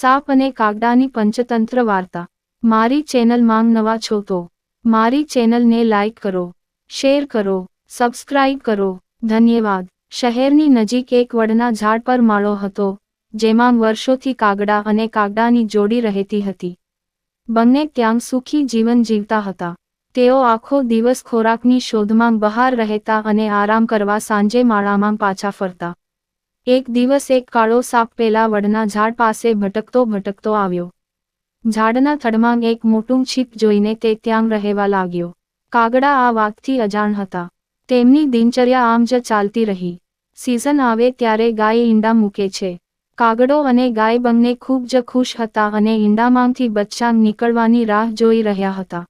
સાપ અને કાગડાની પંચતંત્ર વાર્તા. મારી ચેનલ માંગ નવા છો તો, મારી ચેનલને લાઈક કરો, શેર કરો, સબસ્ક્રાઇબ કરો. ધન્યવાદ. શહેરની નજીક એક વડના ઝાડ પર માળો હતો, જેમાં વર્ષોથી કાગડા અને કાગડાની જોડી રહેતી હતી. બંને ત્યાં સુખી જીવન જીવતા હતા. તેઓ આખો દિવસ ખોરાકની શોધમાં બહાર રહેતા અને આરામ કરવા સાંજે માળામાં પાછા ફરતા. એક દિવસ એક કાળો સાપ પેલા વડના ઝાડ પાસે ભટકતો ભટકતો આવ્યો. ઝાડના થડમાં એક મોટું છીપ જોઈને તે ત્યાં રહેવા લાગ્યો. કાગડા આ વાતથી અજાણ હતા. તેમની દિનચર્યા આમ જ ચાલતી રહી. સિઝન આવે ત્યારે ગાય ઈંડા મૂકે છે. કાગડો અને ગાય બંને ખૂબ જ ખુશ હતા અને ઈંડામાંથી બચ્ચા નીકળવાની રાહ જોઈ રહ્યા હતા.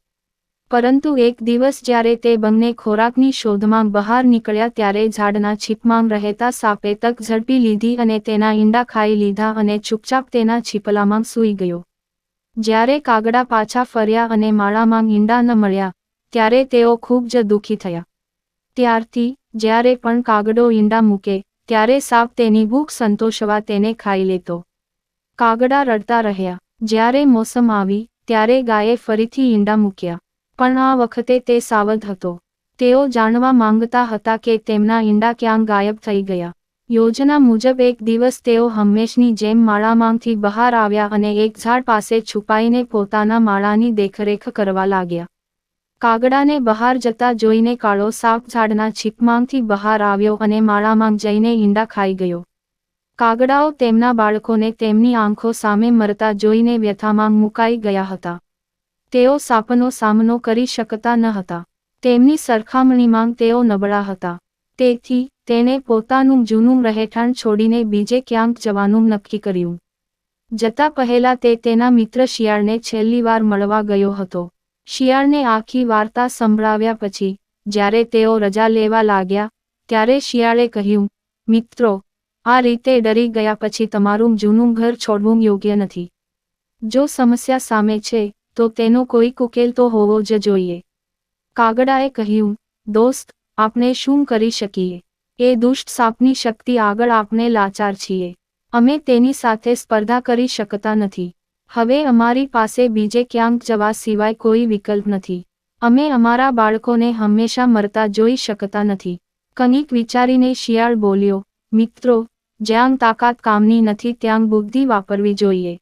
પરંતુ એક દિવસ જ્યારે તે બંને ખોરાકની શોધમાં બહાર નીકળ્યા ત્યારે ઝાડના છીપમાં રહેતા સાપે તક ઝડપી લીધી અને તેના ઈંડા ખાઈ લીધા અને ચૂપચાપ તેના છીપલામાં સૂઈ ગયો. જ્યારે કાગડા પાછા ફર્યા અને માળામાં ઈંડા ન મળ્યા, ત્યારે તેઓ ખૂબ જ દુઃખી થયા. ત્યારથી, જ્યારે પણ કાગડો ઈંડા મૂકે, ત્યારે સાપ તેની ભૂખ સંતોષવા તેને ખાઈ લેતો. કાગડા રડતા રહ્યા. જ્યારે મોસમ આવી, ત્યારે ગાયે ફરીથી ઈંડા મૂક્યા. પણ આ વખતે તે સાવધ હતો. તેઓ જાણવા માંગતા હતા કે તેમના ઈંડા ક્યાં ગાયબ થઈ ગયા. યોજના મુજબ એક દિવસ તેઓ હંમેશની જેમ માળામાંથી બહાર આવ્યા અને એક ઝાડ પાસે છુપાઈને પોતાના માળાની દેખરેખ કરવા લાગ્યા. કાગડાને બહાર જતા જોઈને કાળો સાપ ઝાડના છીપમાંથી બહાર આવ્યો અને માળામાં જઈને ઈંડા ખાઈ ગયો. કાગડાઓ તેમના બાળકોને તેમની આંખો સામે મરતા જોઈને વ્યથામાં મુકાઈ ગયા હતા. તેઓ સાપનો સામનો કરી શકતા ન હતા. તેમની સરખામણીમાં તેઓ નબળા હતા. તેથી તેને પોતાનું જૂનું રહેઠાણ છોડીને બીજે ક્યાંક જવાનું નક્કી કર્યું. જતા પહેલા તે તેના મિત્ર શિયાળને છેલ્લી વાર મળવા ગયો હતો. શિયાળને આખી વાર્તા સંભળાવ્યા પછી, જ્યારે તેઓ રજા લેવા લાગ્યા, ત્યારે શિયાળે કહ્યું, મિત્રો, આ રીતે ડરી ગયા પછી તમારું જૂનું ઘર છોડવું યોગ્ય નથી. જો સમસ્યા સામે છે તો તેનો કોઈક ઉકેલ તો હોવો જ જોઈએ. કાગડાએ કહ્યું, દોસ્ત, આપણે શું કરી શકીએ? એ દુષ્ટ સાપની શક્તિ આગળ આપણે લાચાર છીએ. અમે તેની સાથે સ્પર્ધા કરી શકતા નથી. હવે અમારી પાસે બીજે ક્યાંક જવા સિવાય કોઈ વિકલ્પ નથી. અમે અમારા બાળકોને હંમેશા મરતા જોઈ શકતા નથી. કનિક વિચારીને શિયાળ બોલ્યો, મિત્રો, જ્યાં તાકાત કામની નથી ત્યાં બુદ્ધિ વાપરવી જોઈએ.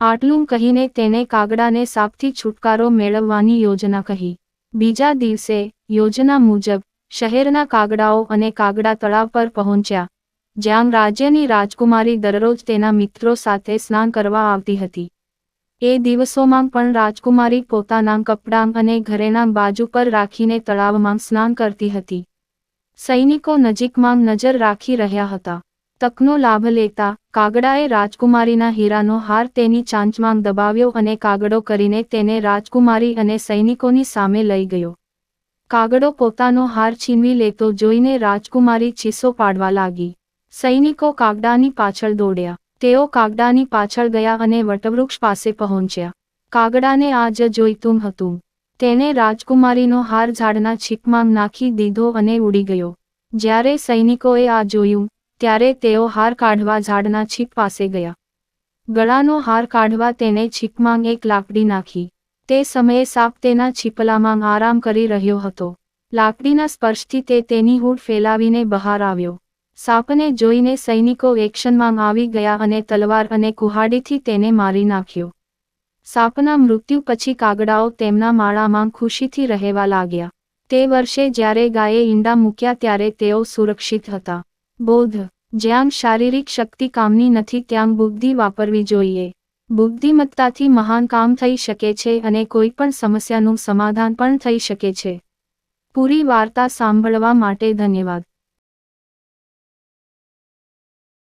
આટલું કહીને તેને કાગડાને સાપથી છુટકારો મેળવવાની યોજના કહી. બીજા દિવસે યોજના મુજબ શહેરના કાગડાઓ અને કાગડા તળાવ પર પહોંચ્યા, જ્યાં રાજ્યની રાજકુમારી દરરોજ તેના મિત્રો સાથે સ્નાન કરવા આવતી હતી. એ દિવસોમાં પણ રાજકુમારી પોતાના કપડાં અને ઘરેના બાજુ પર રાખીને તળાવમાં સ્નાન કરતી હતી. સૈનિકો નજીકમાં નજર રાખી રહ્યા હતા. તકનો લાભ લેતા કાગડાએ રાજકુમારીના હીરાનો હાર તેની ચાંચમાં દબાવ્યો અને કાગડો કરીને તેને રાજકુમારી અને સૈનિકોની સામે લઈ ગયો. કાગડો પોતાનો હાર છીનવી લેતો જોઈને રાજકુમારી ચીસો પાડવા લાગી. સૈનિકો કાગડાની પાછળ દોડ્યા. તેઓ કાગડાની પાછળ ગયા અને વટવૃક્ષ પાસે પહોંચ્યા. કાગડાને આ જ જોઈતું હતું. તેને રાજકુમારીનો હાર ઝાડના છીપમાં નાખી દીધો અને ઉડી ગયો. જ્યારે સૈનિકોએ આ જોયું ત્યારે તેઓ હાર કાઢવા ઝાડના છીપ પાસે ગયા. ગળાનો હાર કાઢવા તેને છીપમાં એક લાકડી નાખી. તે સમયે સાપ તેના છીપલામાં આરામ કરી રહ્યો હતો. લાકડીના સ્પર્શથી તે તેની હૂડ ફેલાવીને બહાર આવ્યો. સાપને જોઈને સૈનિકો એક્શનમાં આવી ગયા અને તલવાર અને કુહાડીથી તેને મારી નાખ્યો. સાપના મૃત્યુ પછી કાગડાઓ તેમના માળામાં ખુશીથી રહેવા લાગ્યા. તે વર્ષે જ્યારે ગાયે ઈંડા મૂક્યા ત્યારે તેઓ સુરક્ષિત હતા. બોધ, જ્યાં શારીરિક શક્તિ કામની નથી ત્યાં બુદ્ધિ વાપરવી જોઈએ. બુદ્ધિમત્તાથી મહાન કામ થઈ શકે છે અને કોઈ પણ સમસ્યાનું સમાધાન પણ થઈ શકે છે. પૂરી વાર્તા સાંભળવા માટે ધન્યવાદ.